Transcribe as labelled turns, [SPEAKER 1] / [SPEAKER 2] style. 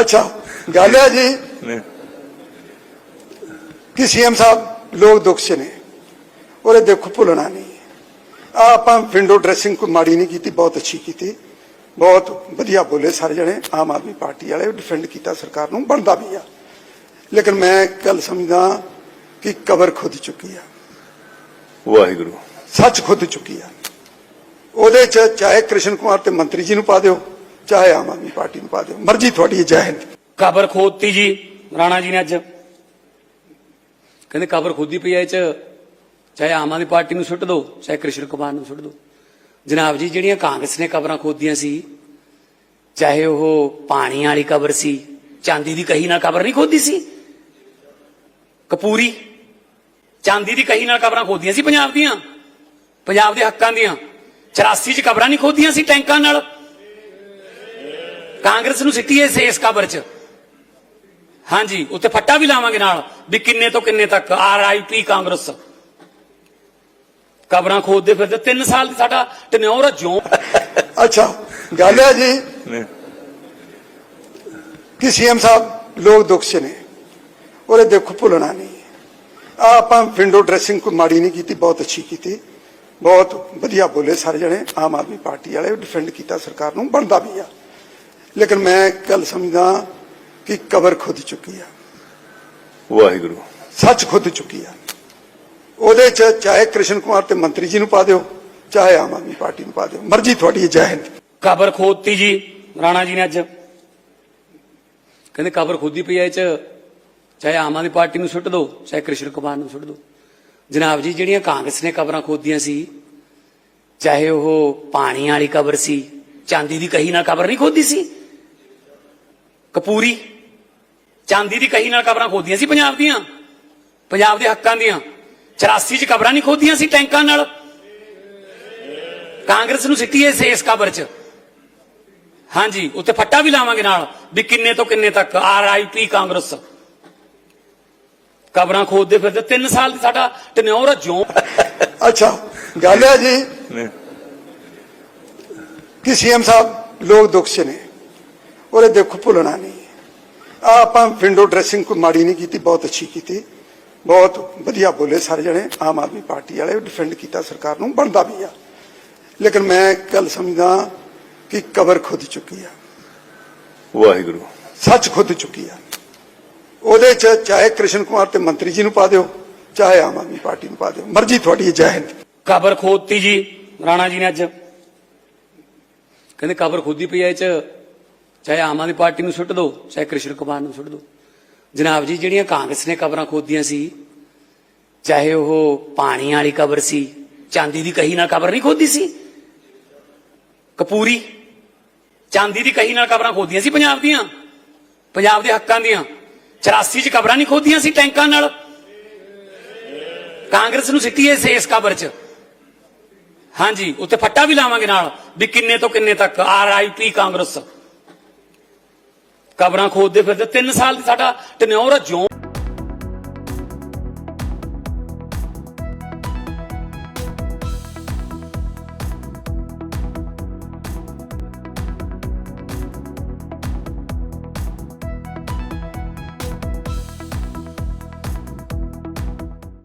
[SPEAKER 1] ਅੱਛਾ ਗੱਲ ਹੈ ਜੀ। ਕਿ ਸੀਐਮ ਸਾਹਿਬ ਲੋਕ ਦੁੱਖ 'ਚ ਨੇ। ਉਹਦੇ ਦੁੱਖ ਭੁੱਲਣਾ ਨਹੀਂ। ਆ ਆਪਾਂ ਵਿੰਡੋ ਡਰੈਸਿੰਗ ਕੋਈ ਮਾੜੀ ਨਹੀਂ ਕੀਤੀ ਬਹੁਤ ਅੱਛੀ ਕੀਤੀ। ਬਹੁਤ ਵਧੀਆ ਬੋਲੇ ਸਾਰੇ ਜਣੇ ਆਮ ਆਦਮੀ ਪਾਰਟੀ ਵਾਲੇ ਡਿਫੈਂਡ ਕੀਤਾ ਸਰਕਾਰ ਨੂੰ ਬਣਦਾ ਵੀ ਆ। ਲੇਕਿਨ ਮੈਂ ਇੱਕ ਗੱਲ ਸਮਝਦਾ ਕਿ ਕਬਰ ਖੁਦ ਚੁੱਕੀ ਆ।
[SPEAKER 2] ਵਾਹਿਗੁਰੂ।
[SPEAKER 1] ਸੱਚ ਖੁਦ ਚੁੱਕੀ ਆ। ਉਹਦੇ ਚ ਚਾਹੇ ਕ੍ਰਿਸ਼ਨ ਕੁਮਾਰ ਤੇ ਮੰਤਰੀ ਜੀ ਨੂੰ ਪਾ ਦਿਓ ਚਾਹੇ ਆਮ ਆਦਮੀ ਪਾਰਟੀ ਨੂੰ ਪਾ ਦਿਓ ਮਰਜ਼ੀ ਤੁਹਾਡੀ ਹੈ, ਜੈ ਹਿੰਦ।
[SPEAKER 3] ਕਬਰ ਖੋਦਤੀ ਜੀ ਰਾਣਾ ਜੀ ਨੇ ਅੱਜ। ਕਹਿੰਦੇ ਕਬਰ ਖੋਦੀ ਪਈ ਐ ਚ ਚਾਹੇ ਆਮ ਆਦਮੀ ਪਾਰਟੀ ਨੂੰ ਸੁੱਟ ਦਿਓ ਚਾਹੇ ਕ੍ਰਿਸ਼ਨ ਕੁਮਾਰ ਨੂੰ ਸੁੱਟ ਦਿਓ ਜਨਾਬ ਜੀ ਜਿਹੜੀਆਂ ਕਾਂਗਰਸ ਨੇ ਕਬਰਾਂ ਖੋਦੀਆਂ ਸੀ ਚਾਹੇ ਉਹ ਪਾਣੀ ਵਾਲੀ ਕਬਰ ਸੀ ਚਾਂਦੀ ਦੀ ਕਹੀ ਨਾਲ ਕਬਰ ਨਹੀਂ ਖੋਦੀ ਸੀ। ਕਪੂਰੀ ਚਾਂਦੀ ਦੀ ਕਹੀ ਨਾਲ ਕਬਰਾਂ ਖੋਦੀਆਂ ਸੀ ਪੰਜਾਬ ਦੀਆਂ ਪੰਜਾਬ ਦੇ ਹੱਕਾਂ ਦੀਆਂ। 84 ਚ ਕਬਰਾਂ ਨਹੀਂ ਖੋਦੀਆਂ ਸੀ ਟੈਂਕਾਂ ਨਾਲ। ਕਾਂਗਰਸ ਨੂੰ ਸਿੱਟੀ ਐ ਇਸ ਕਬਰ ਚ। ਹਾਂਜੀ ਉੱਤੇ ਫੱਟਾ ਵੀ ਲਾਵਾਂਗੇ ਨਾਲ ਵੀ ਕਿੰਨੇ ਤੋਂ ਕਿੰਨੇ ਤੱਕ ਆਰਆਈਪੀ ਕਾਂਗਰਸ। ਕਬਰਾਂ ਖੋਦਦੇ ਫਿਰਦੇ 3 ਸਾਲ ਦੀ ਸਾਡਾ ਟਨਿਓਰ ਜਿਉਂ।
[SPEAKER 1] ਅੱਛਾ ਗੱਲ ਹੈ ਜੀ ਕਿ ਸੀਐਮ ਸਾਹਿਬ ਲੋਕ ਦੁੱਖ 'ਚ ਨੇ। ਉਹਦੇ ਦੁੱਖ ਭੁੱਲਣਾ ਨਹੀਂ। ਆ ਆਪਾਂ ਵਿੰਡੋ ਡਰੈਸਿੰਗ ਕੋਈ ਮਾੜੀ ਨਹੀਂ ਕੀਤੀ ਬਹੁਤ ਅੱਛੀ ਕੀਤੀ। ਬਹੁਤ ਵਧੀਆ ਬੋਲੇ ਸਾਰੇ ਜਣੇ ਆਮ ਆਦਮੀ ਪਾਰਟੀ ਵਾਲੇ ਡਿਫੈਂਡ ਕੀਤਾ ਸਰਕਾਰ ਨੂੰ ਬਣਦਾ ਵੀ ਆ। ਲੇਕਿਨ ਮੈਂ ਇੱਕ ਗੱਲ ਸਮਝਦਾ ਕਿ ਕਬਰ ਖੁਦ ਚੁੱਕੀ ਆ।
[SPEAKER 2] ਵਾਹਿਗੁਰੂ।
[SPEAKER 1] ਸੱਚ ਖੁਦ ਚੁੱਕੀ ਆ। ਉਹਦੇ ਚ ਚਾਹੇ ਕ੍ਰਿਸ਼ਨ ਕੁਮਾਰ ਤੇ ਮੰਤਰੀ ਜੀ ਨੂੰ ਪਾ ਦਿਓ ਚਾਹੇ ਆਮ ਆਦਮੀ ਪਾਰਟੀ ਨੂੰ ਪਾ ਦਿਓ ਮਰਜ਼ੀ ਤੁਹਾਡੀ ਜੈ ਹਿੰਦ
[SPEAKER 3] ਕਬਰ ਖੋਦਤੀ ਜੀ ਰਾਣਾ ਜੀ ਨੇ ਅੱਜ। ਕਹਿੰਦੇ ਕਬਰ ਖੋਦੀ ਪਈ ਐ ਚ ਚਾਹੇ ਆਮ ਆਦਮੀ ਪਾਰਟੀ ਨੂੰ ਸੁੱਟ ਦਿਓ ਚਾਹੇ ਕ੍ਰਿਸ਼ਨ ਕੁਮਾਰ ਨੂੰ ਸੁੱਟ ਦਿਓ ਜਨਾਬ ਜੀ ਜਿਹੜੀਆਂ ਕਾਂਗਰਸ ਨੇ ਕਬਰਾਂ ਖੋਦੀਆਂ ਸੀ ਚਾਹੇ ਉਹ ਪਾਣੀ ਵਾਲੀ ਕਬਰ ਸੀ ਚਾਂਦੀ ਦੀ ਕਹੀ ਨਾਲ ਕਬਰ ਨਹੀਂ ਖੋਦੀ ਸੀ? ਕਪੂਰੀ ਚਾਂਦੀ ਦੀ ਕਹੀ ਨਾਲ ਕਬਰਾਂ ਖੋਦੀਆਂ ਸੀ ਪੰਜਾਬ ਦੀਆਂ। ਪੰਜਾਬ ਦੇ ਹੱਕਾਂ ਦੀਆਂ। 84 ਚ ਕਬਰਾਂ ਨਹੀਂ ਖੋਦੀਆਂ ਸੀ ਟੈਂਕਾਂ ਨਾਲ। ਕਾਂਗਰਸ ਨੂੰ ਸਿੱਟੀ ਐ ਇਸ ਕਬਰ ਚ। ਹਾਂਜੀ ਉੱਤੇ ਫੱਟਾ ਵੀ ਲਾਵਾਂਗੇ ਨਾਲ ਵੀ ਕਿੰਨੇ ਤੋਂ ਕਿੰਨੇ ਤੱਕ ਆਰਆਈਪੀ ਕਾਂਗਰਸ। ਕਬਰਾਂ ਖੋਦਦੇ ਫਿਰਦੇ 3 ਸਾਲ ਦੀ ਸਾਡਾ ਟਨਿਓਰ ਜਿਉਂ।
[SPEAKER 1] ਅੱਛਾ ਗੱਲ ਹੈ ਜੀ ਕਿ ਸੀਐਮ ਸਾਹਿਬ ਲੋਕ ਦੁੱਖ 'ਚ ਨੇ। ਉਹਦੇ ਦੁੱਖ ਭੁੱਲਣਾ ਨਹੀਂ। ਆ ਆਪਾਂ ਵਿੰਡੋ ਡਰੈਸਿੰਗ ਕੋਈ ਮਾੜੀ ਨਹੀਂ ਕੀਤੀ ਬਹੁਤ ਅੱਛੀ ਕੀਤੀ। ਬਹੁਤ ਵਧੀਆ ਬੋਲੇ ਸਾਰੇ ਜਣੇ ਆਮ ਆਦਮੀ ਪਾਰਟੀ ਵਾਲੇ ਡਿਫੈਂਡ ਕੀਤਾ ਸਰਕਾਰ ਨੂੰ ਬਣਦਾ ਵੀ ਆ। ਲੇਕਿਨ ਮੈਂ ਇੱਕ ਗੱਲ ਸਮਝਦਾ ਕਿ ਕਬਰ ਖੁਦ ਚੁੱਕੀ ਆ।
[SPEAKER 2] ਵਾਹਿਗੁਰੂ।
[SPEAKER 1] ਸੱਚ ਖੁਦ ਚੁੱਕੀ ਆ। ਉਹਦੇ ਚ ਚਾਹੇ ਕ੍ਰਿਸ਼ਨ ਕੁਮਾਰ ਤੇ ਮੰਤਰੀ ਜੀ ਨੂੰ ਪਾ ਦਿਓ ਚਾਹੇ ਆਮ ਆਦਮੀ ਪਾਰਟੀ ਨੂੰ ਪਾ ਦਿਓ ਮਰਜ਼ੀ ਤੁਹਾਡੀ ਹੈ, ਜੈ ਹਿੰਦ
[SPEAKER 3] ਕਬਰ ਖੋਦਤੀ ਜੀ ਰਾਣਾ ਜੀ ਨੇ ਅੱਜ। ਕਹਿੰਦੇ ਕਬਰ ਖੋਦੀ ਪਈ ਐ ਇਹ ਚ। ਚਾਹੇ ਆਮ ਆਦਮੀ ਪਾਰਟੀ ਨੂੰ ਸੁੱਟ ਦਿਓ ਚਾਹੇ ਕ੍ਰਿਸ਼ਨ ਕੁਮਾਰ ਨੂੰ ਸੁੱਟ ਦਿਓ ਜਨਾਬ ਜੀ, ਜਿਹੜੀਆਂ ਕਾਂਗਰਸ ਨੇ ਕਬਰਾਂ ਖੋਦੀਆਂ ਸੀ, ਚਾਹੇ ਉਹ ਪਾਣੀ ਵਾਲੀ ਕਬਰ ਸੀ, ਚਾਂਦੀ ਦੀ ਕਹੀ ਨਾਲ ਕਬਰ ਨਹੀਂ ਖੋਦੀ ਸੀ? ਕਪੂਰੀ ਚਾਂਦੀ ਦੀ ਕਹੀ ਨਾਲ ਕਬਰਾਂ ਖੋਦੀਆਂ ਸੀ ਪੰਜਾਬ ਦੀਆਂ? ਪੰਜਾਬ ਦੇ ਹੱਕਾਂ ਦੀਆਂ? 84 ਚ ਕਬਰਾਂ ਨਹੀਂ ਖੋਦੀਆਂ ਸੀ ਟੈਂਕਾਂ ਨਾਲ? ਕਾਂਗਰਸ ਨੂੰ ਸਿੱਟੀ ਐ ਇਸ ਕਬਰ ਚ? ਹਾਂਜੀ ਉੱਤੇ ਫੱਟਾ ਵੀ ਲਾਵਾਂਗੇ ਨਾਲ, ਵੀ ਕਿੰਨੇ ਤੋਂ ਕਿੰਨੇ ਤੱਕ ਆਰਆਈਪੀ ਕਾਂਗਰਸ ਕਬਰਾਂ ਖੋਦਦੇ ਫਿਰਦੇ। 3 ਸਾਲ ਦੀ ਸਾਡਾ ਟਨਿਓਰ ਜਿਉਂ